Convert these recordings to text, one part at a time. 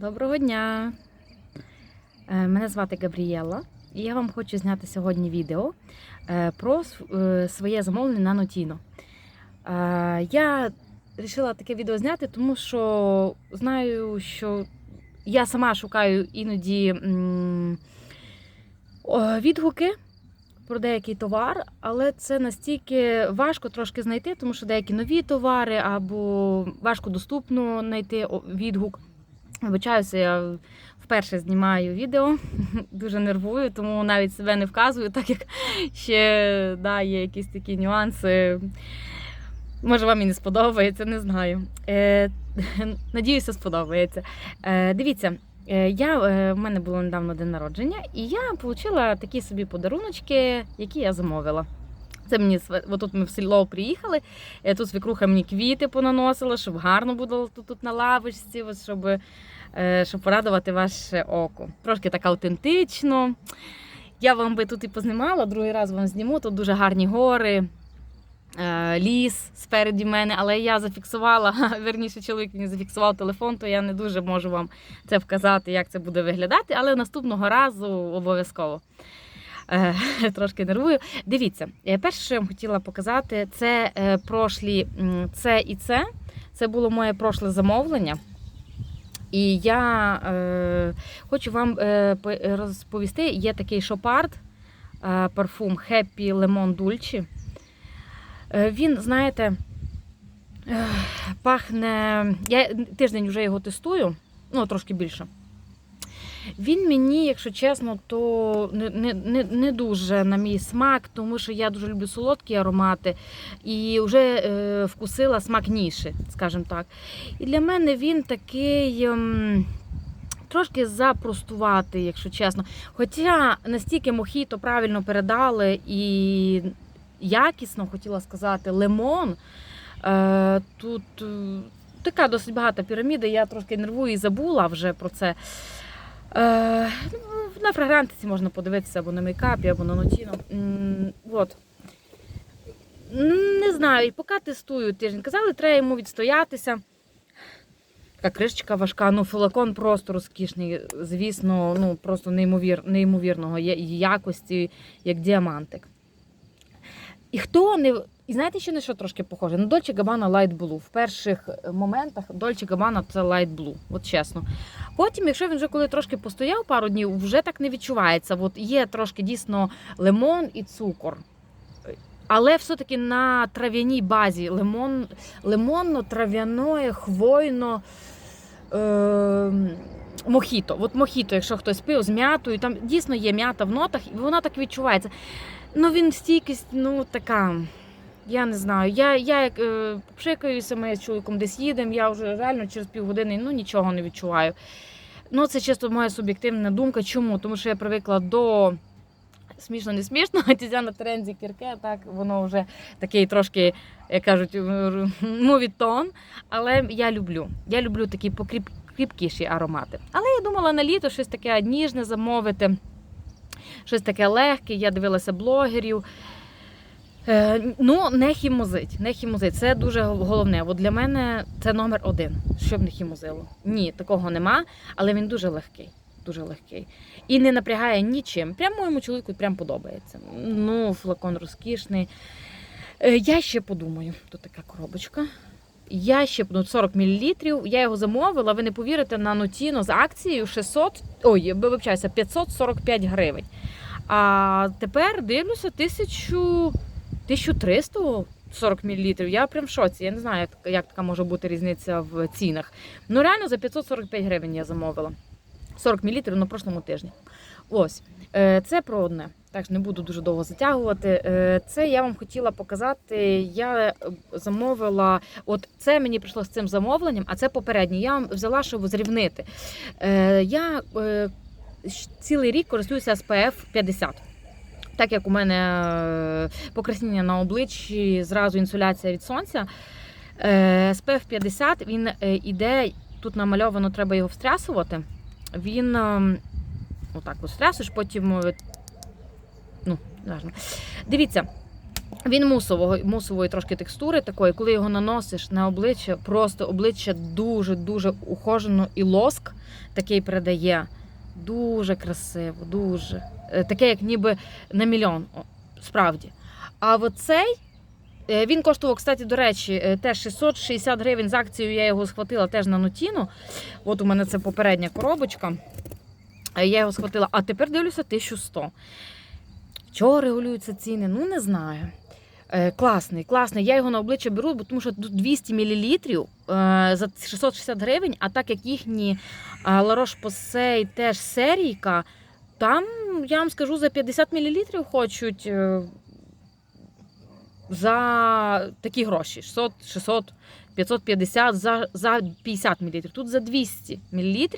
Доброго дня! Е, Мене звати Габрієла, і я вам хочу зняти сьогодні відео е, про е, своє замовлення на Нотіно. Я вирішила таке відео зняти, тому що знаю, що я сама шукаю іноді відгуки про деякий товар, але це настільки важко трошки знайти, тому що деякі нові товари або важко доступно знайти відгук. Вибачаюся, я вперше знімаю відео, дуже нервую, тому навіть себе не вказую, так як ще да, є якісь такі нюанси. Може, вам і не сподобається, не знаю. Е, надіюся, сподобається. Е, дивіться, е, я, е, в мене було недавно день народження, і я отримала такі собі подаруночки, які я замовила. Це мені св- тут ми в село приїхали. е, Тут свекруха мені квіти понаносила, щоб гарно було тут, тут на лавочці, щоб, е, щоб порадувати ваше око. Трошки так автентично. Я вам би тут і познімала, другий раз вам зніму. Тут дуже гарні гори, е, ліс спереді мене, але я зафіксувала, верніше, чоловік мені зафіксував телефон, то я не дуже можу вам це вказати, як це буде виглядати, але наступного разу обов'язково. Е, Трошки нервую. Дивіться, е, перше, що я вам хотіла показати, це е, прошлі це і це. Це було моє прошле замовлення. І я е, хочу вам е, розповісти: є такий шопард е, парфум Happy Lemon Dulce. Е, він, знаєте, е, пахне. Я тиждень вже його тестую, ну трошки більше. Він мені, якщо чесно, то не, не, не, дуже на мій смак, тому що я дуже люблю солодкі аромати і вже е, вкусила смак ніші, скажімо так. І для мене він такий. ем, Трошки запростуватий, якщо чесно. Хоча настільки мохіто правильно передали і якісно, хотіла сказати, лимон. Е, тут е, така досить багата піраміда, я трошки нервую і забула вже про це. Е, ну, на фрагрантиці можна подивитися або на мейкапі, або на нотіно. От. Не знаю, поки тестую тиждень. Казали, треба йому відстоятися. Така кришечка важка, ну флакон просто розкішний, звісно, ну просто неймовір, неймовірного якості, як діамантик. І хто не. І знаєте, що на що трошки похоже? На Dolce Gabbana Light Blue. В перших е, моментах Dolce Gabbana це Light Blue, от чесно. Потім, якщо він вже коли трошки постояв пару днів, вже так не відчувається. От є трошки дійсно лимон і цукор. Але все-таки на трав'яній базі лимон, лимонно-трав'яне, хвойно. Е, Мохіто. От мохіто, якщо хтось пив з м'ятою, там дійсно є м'ята в нотах, і вона так відчувається. Ну він стійкість, ну така. Я не знаю. Я, я як е, пшикаюся, ми з чоловіком десь їдемо, я вже реально через півгодини ну, нічого не відчуваю. Ну, це чисто моя суб'єктивна думка. Чому? Тому що я привикла до смішно, не смішно, Тізяна Терензі Кірке, так воно вже такий трошки, як кажуть, мовітон. Але я люблю. Я люблю такі покріп, кріпкіші аромати. Але я думала на літо щось таке ніжне замовити, щось таке легке. Я дивилася блогерів. Е, ну, не хімозить. Не хімозить. Це дуже головне. От для мене це номер один, щоб не хімозило. Ні, такого нема, але він дуже легкий. Дуже легкий. І не напрягає нічим. Прямо моєму чоловіку прям подобається. Ну, флакон розкішний. Е, я ще подумаю, тут така коробочка. Я ще ну, 40 мл. Я його замовила. Ви не повірите на Нотіно з акцією 600, ой, вибачаюся, 545 гривень. А тепер дивлюся 1000, 1340 мл. Я прям в шоці. Я не знаю, як, як така може бути різниця в цінах. Ну реально за 545 гривень я замовила. 40 мл на прошлому тижні. Ось, Е, це про одне. Так що не буду дуже довго затягувати. Е, Це я вам хотіла показати. Я замовила, от це мені прийшло з цим замовленням, а це попереднє. Я вам взяла, щоб зрівнити. Е, Я цілий рік користуюся SPF 50. Так як у мене е, покраснення на обличчі, зразу інсуляція від сонця. Е, SPF 50 він е, іде, тут намальовано, треба його встрясувати. Він отак от встрясуєш, потім. Ну, не. Дивіться, Він мусового, мусової трошки текстури такої, коли його наносиш на обличчя, просто обличчя дуже-дуже ухожено і лоск такий передає. Дуже красиво, дуже. Е, Таке, як ніби на мільйон, справді. А оцей, е, він коштував, кстати, до речі, е, теж 660 гривень з акцією я його схватила теж на нотіну. От у мене це попередня коробочка. Я його схватила, а тепер дивлюся 1100. Чого регулюються ціни? Ну, не знаю. Класний, класний. Я його на обличчя беру, бо тому що тут 200 мл за 660 гривень, а так як їхні La Roche-Posay теж серійка, там, я вам скажу, за 50 мл хочуть е, за такі гроші: 600, 600, 550 за, за 50 мл. Тут за 200 мл.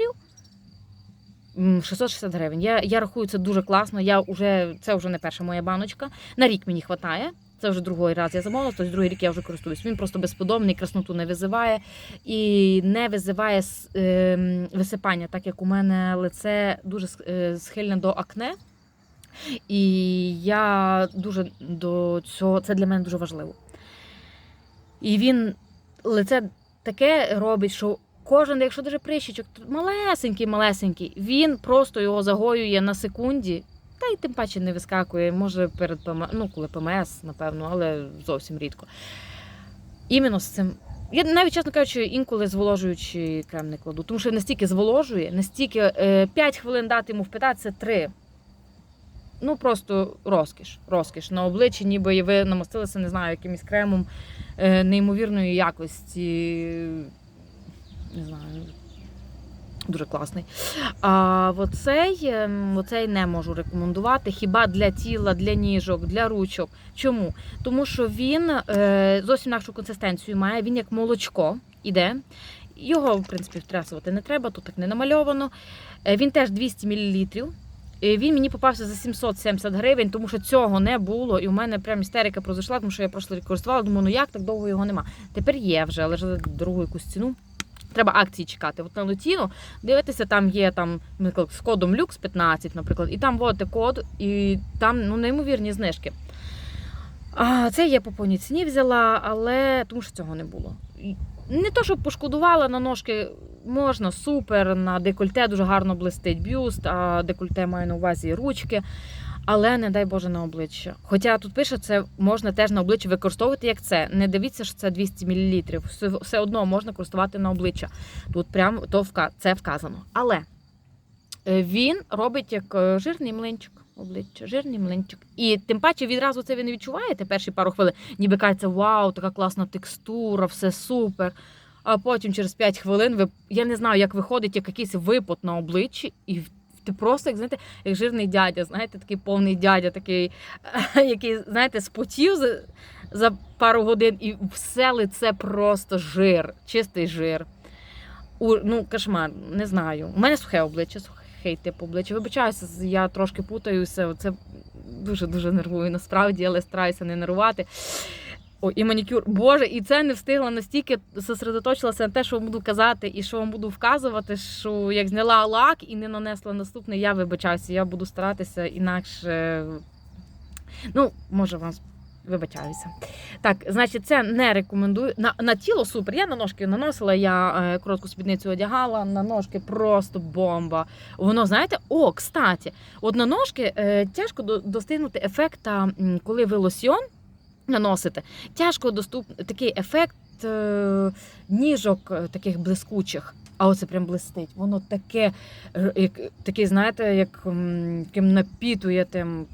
660 гривень. Я, я рахую це дуже класно. Я вже, це вже не перша моя баночка. На рік мені вистачає. Це вже другий раз я замовила, тобто другий рік я вже користуюсь. Він просто безподобний, красноту не визиває і не визиває ем, висипання, так як у мене лице дуже е, схильне до акне. І я дуже до цього, це для мене дуже важливо. І він лице таке робить, що кожен, якщо даже прищичок, малесенький, малесенький, він просто його загоює на секунді, та й тим паче не вискакує, може перед ПМ, ну коли ПМС, напевно, але зовсім рідко. Іменно з цим. Я навіть, чесно кажучи, інколи зволожуючий крем не кладу, тому що настільки зволожує, настільки е, 5 хвилин дати йому впитати, це 3. Ну просто розкіш. Розкіш. На обличчі, ніби ви намастилися, не знаю, якимось кремом е, неймовірної якості. Не знаю. Дуже класний. А оцей, ем, оцей не можу рекомендувати. Хіба для тіла, для ніжок, для ручок. Чому? Тому що він е, зовсім інакшу консистенцію має, він як молочко іде. Його, в принципі, втрясувати не треба, тут так не намальовано. Е, Він теж 200 мл. Е, Він мені попався за 770 гривень, тому що цього не було. І у мене прям істерика пройшла, тому що я просто користувала. Думаю, ну як так довго його нема. Тепер є вже, але ж за дорогу якусь ціну. Треба акції чекати. От на Лутіну дивитися, там є там наприклад, з кодом Lux 15, наприклад, і там вводите код, і там ну, неймовірні знижки. А це я по повній ціні взяла, але тому що цього не було. Не то, щоб пошкодувала на ножки, можна супер, на декольте дуже гарно блистить бюст, а декольте маю на увазі ручки. Але не дай Боже на обличчя. Хоча тут пише, це можна теж на обличчя використовувати як це. Не дивіться, що це 200 мл. Все, одно можна користувати на обличчя. Тут прям то це вказано. Але е, він робить як е, жирний млинчик. Обличчя, жирний млинчик. І тим паче відразу це ви не відчуваєте перші пару хвилин, ніби кажеться, вау, така класна текстура, все супер. А потім через 5 хвилин ви я не знаю, як виходить як якийсь випот на обличчі, і ти просто, як знаєте, як жирний дядя, знаєте, такий повний дядя, такий, який, знаєте, спотів за, за пару годин, і все лице просто жир, чистий жир. У, ну, кошмар, не знаю. У мене сухе обличчя, сухий тип обличчя. Вибачаюся, я трошки путаюся. Це дуже-дуже нервую насправді, але стараюся не нервувати. О, і манікюр. Боже, і це не встигла настільки сосредоточилася на те, що вам буду казати, і що вам буду вказувати, що як зняла лак і не нанесла наступний, я вибачаюся, я буду старатися інакше. Ну, може, вам вибачаюся. Так, значить, це не рекомендую. На, на тіло супер. Я на ножки наносила, я е, коротку спідницю одягала, на ножки просто бомба. Воно, знаєте, о, кстати, от на ножки е, тяжко достигнути ефекта, коли ви лосьйон наносите. Тяжко доступний такий ефект е, ніжок е, таких блискучих. А оце прям блистить. Воно таке, е, як, таке, знаєте, як яким напітує тим.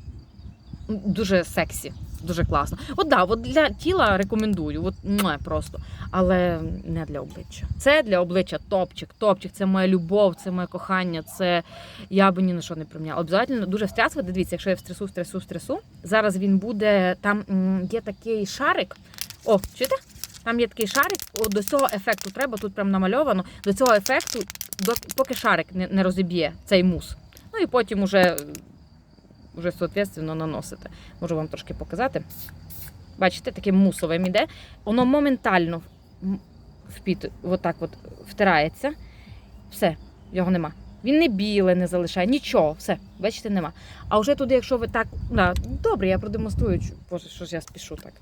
Дуже сексі, дуже класно. От да, от для тіла рекомендую, от муа, просто, але не для обличчя. Це для обличчя топчик, топчик, це моя любов, це моє кохання, це я би ні на що не приміняла. Обов'язково дуже встрясувати. Дивіться, якщо я стресу, стресу, стресу. Зараз він буде. Там є такий шарик. О, чуєте? Там є такий шарик. О, до цього ефекту треба, тут прям намальовано. До цього ефекту, поки шарик не, не розіб'є цей мус. Ну і потім уже, уже соответственно наносите. Можу вам трошки показати. Бачите, таким мусовим іде. Воно моментально впіт, отак от втирається. Все, його нема. Він не біле не залишає, нічого, все, бачите, нема. А вже туди, якщо ви так. Да, добре, я продемонструю. Боже, що ж я спішу так.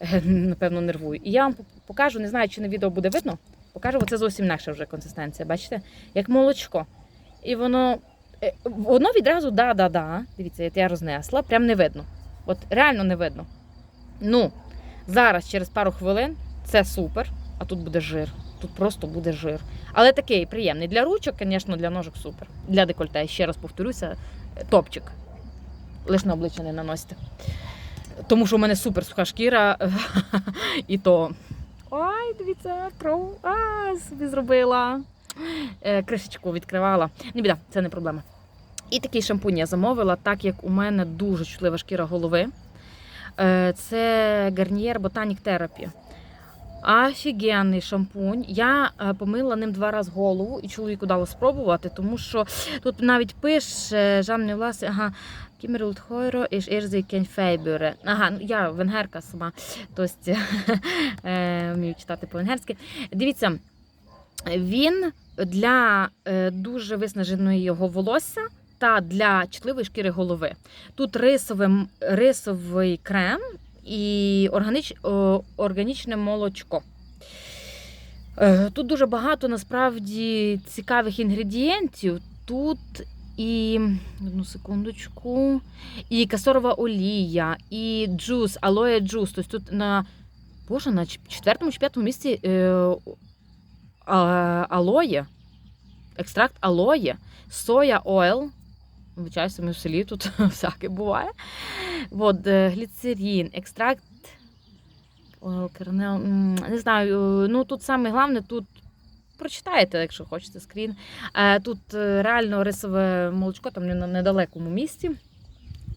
Е, Напевно, нервую. І я вам покажу, не знаю, чи на відео буде видно. Покажу, це зовсім інакша вже консистенція, бачите? Як молочко. І воно. Е, Воно відразу да-да-да. Дивіться, я рознесла, прям не видно. От реально не видно. Ну, зараз, через пару хвилин, це супер, а тут буде жир. Тут просто буде жир. Але такий приємний. Для ручок, звісно, для ножок супер. Для декольте, ще раз повторюся, топчик. Лиш на обличчя не наносите. Тому що в мене супер суха шкіра. І то. Ой, дивіться, кров. А, собі зробила. Е, Кришечку відкривала. Не біда, це не проблема. І такий шампунь я замовила, так як у мене дуже чутлива шкіра голови. Е, Це Garnier Botanic Therapy. Офігенний шампунь. Я е, помила ним два рази голову і чоловіку дала спробувати, тому що тут навіть пише Жан Влас, ага, Кімерулт Хойро і Ірзі Кенфейбюре. Ага, ну я венгерка сама, тобто вмію читати по-венгерськи. Дивіться, він для е, дуже виснаженої його волосся та для чутливої шкіри голови. Тут рисове, рисовий крем і органіч, органічне молочко. Е, Тут дуже багато насправді цікавих інгредієнтів. Тут і одну секундочку, і касорова олія, і джус, алоє джус. Тобто тут на Боже, на четвертому чи п'ятому місці е, алоє, екстракт алоє, соя ойл. Вибачаюся, ми в селі тут всяке буває. От, е, гліцерин, екстракт. Не знаю, е, ну тут саме головне, тут прочитаєте, якщо хочете скрін. Е, Тут реально рисове молочко там на недалекому місці.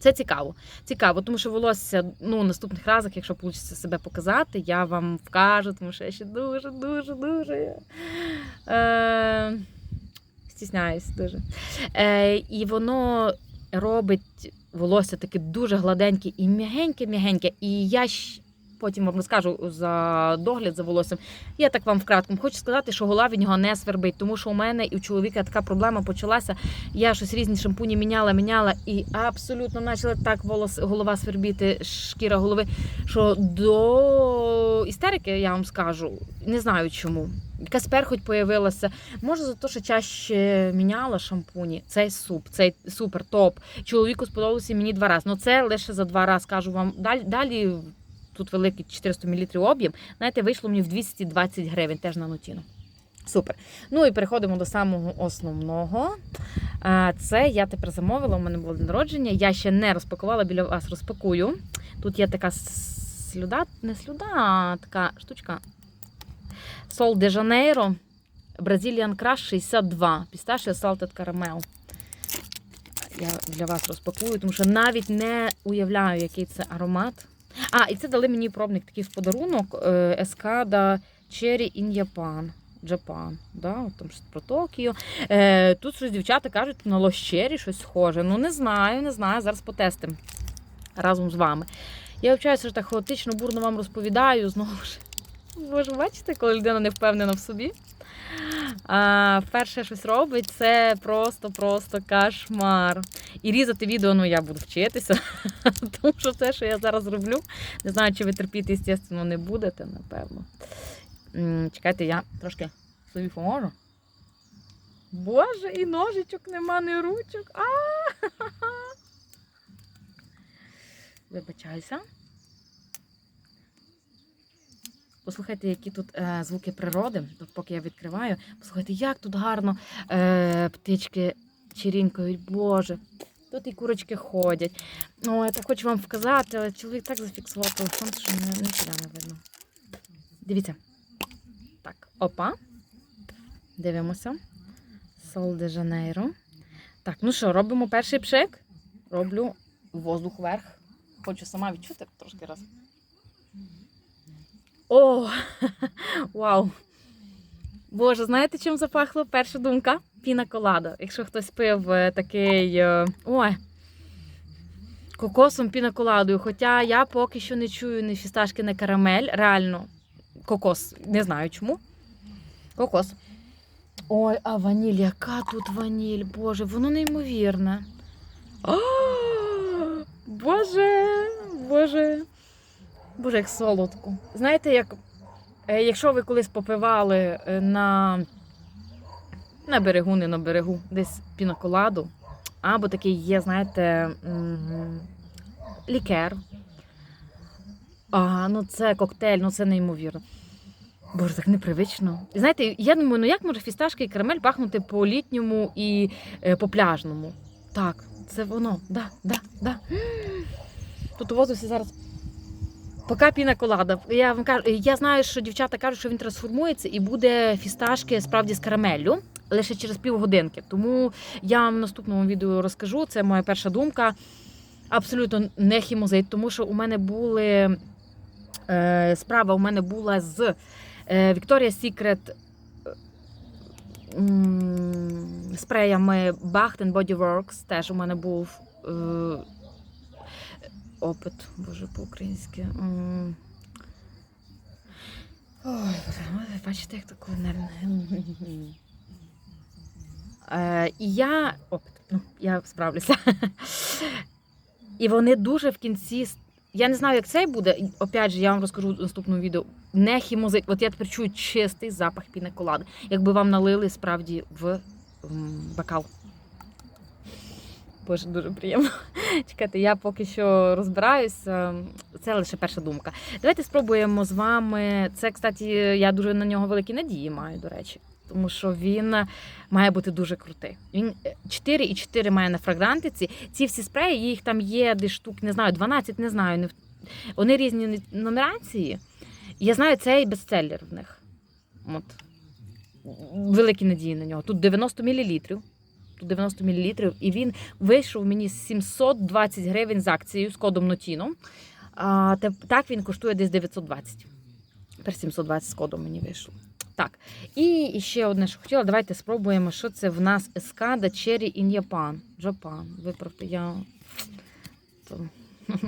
Це цікаво. Цікаво, тому що волосся ну, в наступних разах, якщо вийде себе показати, я вам вкажу, тому що я ще дуже, дуже, дуже. Е, стісняюсь дуже. Е, і воно робить волосся таке дуже гладеньке і м'ягеньке-м'ягеньке. І я щ- потім вам розкажу за догляд за волоссям. Я так вам вкратку хочу сказати, що голова від нього не свербить, тому що у мене і у чоловіка така проблема почалася. Я щось різні шампуні міняла, міняла, і абсолютно почала так волос, голова свербіти, шкіра голови, що до істерики, я вам скажу, не знаю чому. Якась перхоть появилася. Може, за те, що чаще міняла шампуні. Цей суп, цей супер топ. Чоловіку сподобався мені два рази. Ну це лише за два рази кажу вам. Далі, далі тут великий 400 мл об'єм. Знаєте, вийшло мені в 220 гривень, теж на нутіну. Супер. Ну і переходимо до самого основного. Це я тепер замовила. У мене було день народження. Я ще не розпакувала, біля вас розпакую. Тут є така слюда, не слюда, а така штучка. Сол де Жанейро. Brazilian Crush 62. Пісташія Salted Caramel. Я для вас розпакую, тому що навіть не уявляю, який це аромат. А, і це дали мені пробник такий в подарунок. е, Ескада Cherry in Japan. Japan, да, там щось про Токіо. Е, тут щось дівчата кажуть, на лощері щось схоже. Ну, не знаю, не знаю. Зараз потестимо разом з вами. Я вчаюся, що так хаотично, бурно вам розповідаю. Знову ж. Ж бачите, коли людина не впевнена в собі. А, перше щось робить, це просто-просто кошмар. І різати відео, ну я буду вчитися, тому що те, що я зараз роблю, не знаю, чи ви терпіти, звісно, не будете, напевно. Чекайте, я трошки собі поможу. Боже, і ножичок нема, ні ручок. А! Вибачайся. Послухайте, які тут е, звуки природи, тут поки я відкриваю. Послухайте, як тут гарно е, птички чирінькають, Боже. Тут і курочки ходять. О, я так хочу вам вказати, але чоловік так зафіксував телефон, що не, нічого не видно. Дивіться. Так, опа. Дивимося. Сол де Жанейро. Так, ну що, робимо перший пшик. Роблю воздух вверх. Хочу сама відчути трошки раз. О! Вау! Боже, знаєте, чим запахло? Перша думка? Піна колада. Якщо хтось пив е, такий. е, Ой! Кокосом пінаколадою. Хоча я поки що не чую ні фісташки, ні карамель. Реально, кокос. Не знаю чому. Кокос. Ой, а ваніль, яка тут ваніль? Боже, воно неймовірне. А, Боже, Боже. Боже, як солодко. Знаєте, як, е, якщо ви колись попивали е, на, на берегу, не на берегу, десь пінаколаду, або такий є, знаєте, лікер. А, ну це коктейль, ну це неймовірно. Боже, так непривично. І знаєте, я думаю, ну як може фісташки і карамель пахнути по літньому і е, по пляжному? Так, це воно. Да, да, да. Тут у воздусі зараз. Поки піна колада. Я вам кажу, я знаю, що дівчата кажуть, що він трансформується і буде фісташки справді з карамеллю лише через півгодинки. Тому я вам в наступному відео розкажу. Це моя перша думка. Абсолютно не хімозит, тому що у мене були е, справа у мене була з е, м, спреями Bath Body Works. Теж у мене був е, опит, боже, по-українськи. Ой, бачите, як таке нервне. Е, і я опит, ну, я справлюся. І вони дуже в кінці. Я не знаю, як цей буде. Опять же, я вам розкажу в наступному відео. Не хімозит. От я тепер чую чистий запах пінеколади. Якби вам налили справді в бокал. Боже, дуже приємно. Чекайте, я поки що розбираюся. Це лише перша думка. Давайте спробуємо з вами. Це, кстати, я дуже на нього великі надії маю, до речі. Тому що він має бути дуже крутий. Він е, 4,4 має на фрагрантиці. Ці всі спреї, їх там є десь штук, не знаю, 12, не знаю. Вони різні нумерації. Я знаю, цей бестселлер в них. От. Великі надії на нього. Тут 90 мл. Тут 90 мл. І він вийшов мені 720 гривень з акцією з кодом Нотіно. А, так він коштує десь 920. Тепер 720 з кодом мені вийшло. Так. І ще одне, що хотіла, давайте спробуємо, що це в нас ескада Cherry in Japan. Japan. Виправте, я. То...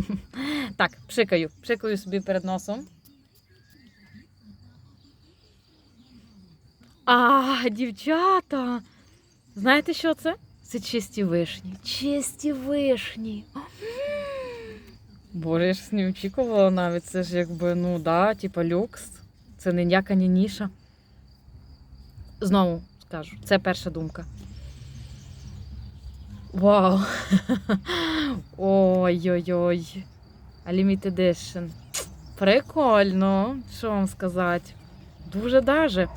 Так, пшикаю. Пшикаю собі перед носом. А, дівчата! Знаєте, що це? Це чисті вишні. Чисті вишні. Боже, я ж не очікувала навіть. Це ж якби, ну да, типа люкс. Це не ніяка не ніша. Знову скажу, це перша думка. Вау! Ой-ой-ой. А Limited Edition. Прикольно, що вам сказати. Дуже даже.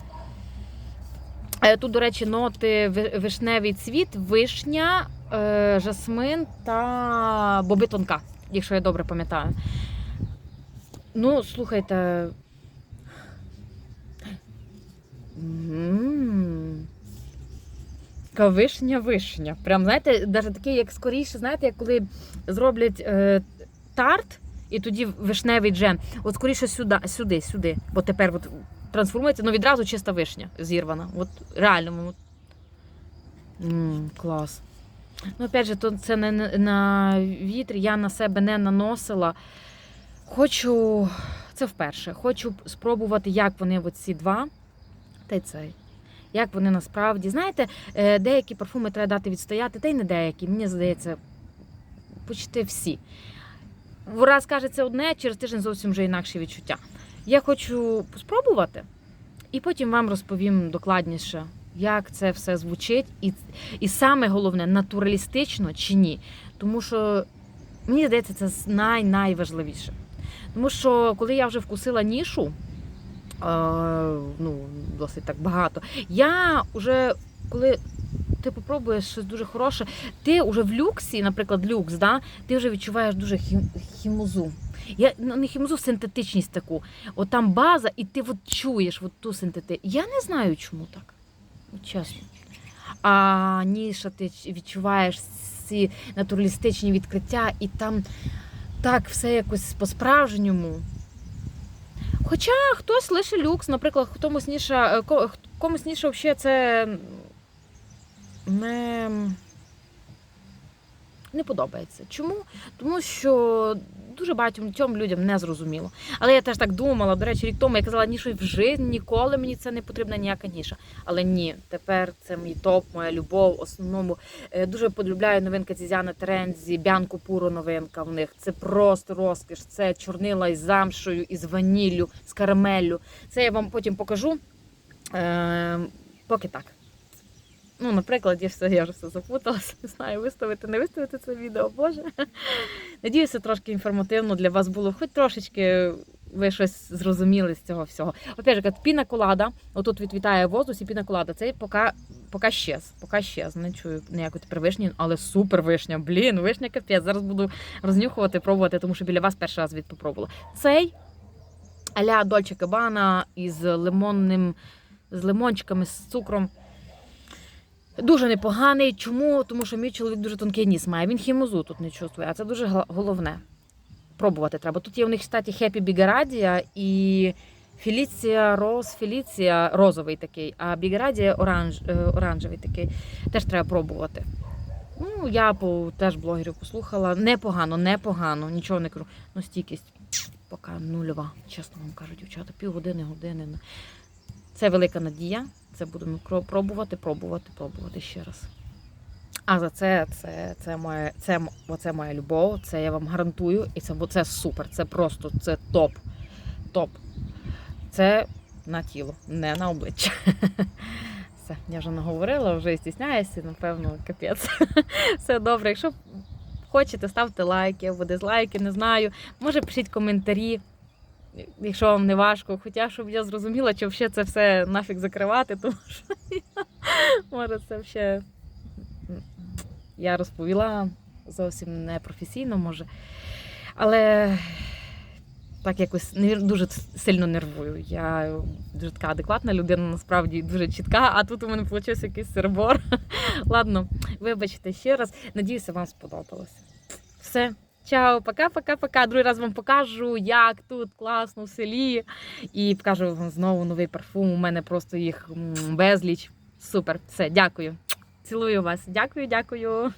Е, Тут, до речі, ноти вишневий цвіт, вишня, е, жасмин та боби тонка, якщо я добре пам'ятаю. Ну, слухайте. Така вишня, вишня. Прям, знаєте, навіть такий, як скоріше, знаєте, як коли зроблять е, тарт і тоді вишневий джем. От скоріше сюди, сюди, сюди. Бо тепер от трансформується, ну відразу чиста вишня зірвана. От реально. От. М, клас. Ну, опять же, то це не на- вітрі, я на себе не наносила. Хочу, це вперше, хочу спробувати, як вони оці два та й цей. Як вони насправді. Знаєте, е, деякі парфуми треба дати відстояти, та й не деякі, мені здається, почти всі. Раз каже це одне, через тиждень зовсім вже інакше відчуття. Я хочу спробувати, і потім вам розповім докладніше, як це все звучить, і, і саме головне, натуралістично чи ні. Тому що мені здається, це най-найважливіше. Тому що коли я вже вкусила нішу, е, ну, досить так багато, я вже коли ти попробуєш щось дуже хороше, ти вже в люксі, наприклад, люкс, да, ти вже відчуваєш дуже хі- хімозу. Я ну, не хімозу, синтетичність таку. От там база, і ти от чуєш от ту синтетичність. Я не знаю, чому так. Чесно. А ніша ти відчуваєш ці натуралістичні відкриття, і там так все якось по-справжньому. Хоча хтось лише люкс, наприклад, комусь ніша, е, комусь ніша взагалі це не, не подобається. Чому? Тому що дуже багатьом цьому людям не зрозуміло. Але я теж так думала. До речі, рік тому я казала, ні, що в житті ніколи мені це не потрібна ніяка ніша. Але ні, тепер це мій топ, моя любов. В основному Е, дуже полюбляю новинка Зізяна Терензі, Бянку Пуро новинка в них. Це просто розкіш. Це чорнила із замшою, із ваніллю, з карамеллю. Це я вам потім покажу. Е, поки так. Ну, наприклад, я все, я вже все запуталася. Не знаю, виставити, не виставити це відео, Боже. Надіюся, трошки інформативно для вас було, хоч трошечки ви щось зрозуміли з цього всього. Опять же, піна колада, отут відвітає воздух і піна колада. Це поки, поки щез, поки щез. Не чую ніякої тепер вишні, але супер вишня. Блін, вишня капець. Зараз буду рознюхувати, пробувати, тому що біля вас перший раз від попробувала. Цей аля Дольче Кабана із лимонним, з лимончиками, з цукром. Дуже непоганий. Чому? Тому що мій чоловік дуже тонкий ніс має. Він хімозу тут не чувствує, а це дуже головне. Пробувати треба. Тут є у них, кстати, Хеппі Бігарадія і Феліція Роз, Феліція розовий такий, а Бігарадія оранж, е, оранжевий такий. Теж треба пробувати. Ну, я по теж блогерів послухала. Непогано, непогано, нічого не кажу. Ну, стійкість поки нульова, чесно вам кажу, дівчата, півгодини, години. Це велика надія. Це будемо пробувати, пробувати, пробувати ще раз. А за це, це, це, моє, це, оце моя любов, це я вам гарантую, і це, це супер, це просто це топ. Топ. Це на тіло, не на обличчя. Все, я вже наговорила, вже і стісняюся, напевно, капець. Все добре. Якщо хочете, ставте лайки або дизлайки, не знаю. Може, пишіть коментарі, якщо вам не важко. Хоча, щоб я зрозуміла, чи взагалі це все нафіг закривати, тому що може це ще я розповіла зовсім не професійно, може. Але так якось не дуже сильно нервую. Я дуже така адекватна людина, насправді дуже чітка, а тут у мене вийшов якийсь сербор. Ладно, вибачте ще раз. Надіюся, вам сподобалося. Все. Чао, пока-пока-пока. Другий раз вам покажу, як тут класно в селі. І покажу вам знову новий парфум. У мене просто їх безліч. Супер. Все, дякую. Цілую вас. Дякую, дякую.